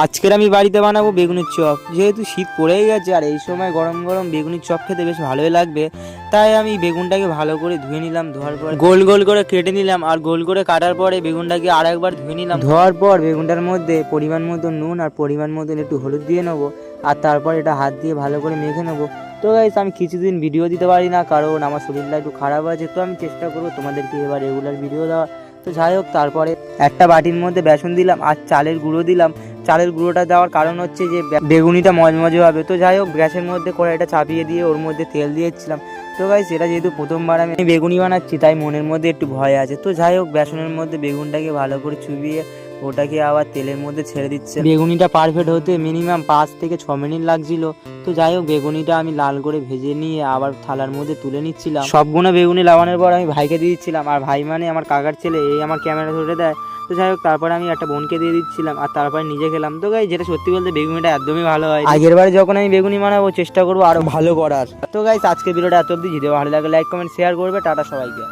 আজকের আমি বাড়িতে বানাবো বেগুনের চপ। যেহেতু শীত পড়েই গেছে আর এই সময় গরম গরম বেগুনের চপ খেতে বেশ ভালোই লাগবে, তাই আমি বেগুনটাকে ভালো করে ধুয়ে নিলাম, ধোয়ার পর গোল গোল করে কেটে নিলাম আর গোল করে কাটার পরে বেগুনটাকে আর একবার ধুয়ে নিলাম। ধোয়ার পর বেগুনটার মধ্যে পরিমাণ মতো নুন আর পরিমাণ মতন একটু হলুদ দিয়ে নেব আর তারপর এটা হাত দিয়ে ভালো করে মেখে নেব। তো গাইস আমি কিছুদিন ভিডিও দিতে পারি না কারণ আমার শরীরটা একটু খারাপ আছে, তো আমি চেষ্টা করব তোমাদেরকে এবার রেগুলার ভিডিও দেওয়ার। তো যাই হোক, তারপরে একটা বাটির মধ্যে বেসন দিলাম আর চালের গুঁড়ো দিলাম। চালের গুঁড়োটা দেওয়ার কারণ হচ্ছে যে বেগুনিটা মজমজে হবে। তো যাই হোক, গ্যাসের মধ্যে কড়াইটা চাপিয়ে দিয়ে ওর মধ্যে তেল দিয়েছিলাম তো গাই সেটা যেহেতু প্রথমবার আমি বেগুনি বানাচ্ছি, তাই মনের মধ্যে একটু ভয় আছে। তো যাই হোক, বেসনের মধ্যে বেগুনটাকে ভালো করে চুবিয়ে ওটাকে আবার তেলের মধ্যে ছেড়ে দিচ্ছে। বেগুনিটা পারফেক্ট হতে মিনিমাম পাঁচ থেকে ছ মিনিট লাগছিল। তো যাই হোক, বেগুনিটা আমি লাল করে ভেজে নিয়ে আবার থালার মধ্যে তুলে নিচ্ছিলাম। সবগুলো বেগুনি লাগানোর পর আমি ভাইকে দিয়ে দিচ্ছিলাম। আর ভাই মানে আমার কাকার ছেলে, এই আমার ক্যামেরা ধরে দেয় তো যাই হোক তারপরে আমি একটা বোনকে দিয়ে দিচ্ছিলাম আর তারপরে নিজে খেলাম। তো গাই যেটা সত্যি বলতে বেগুনিটা একদমই ভালো হয় আগের বারে যখন আমি বেগুনি বানাবো চেষ্টা করব আরও ভালো করার। তো গাইস আজকে ভিডিওটা এত অব্দি যদি ভালো লাগে লাইক কমেন্ট শেয়ার করবে। টাটা সবাইকে।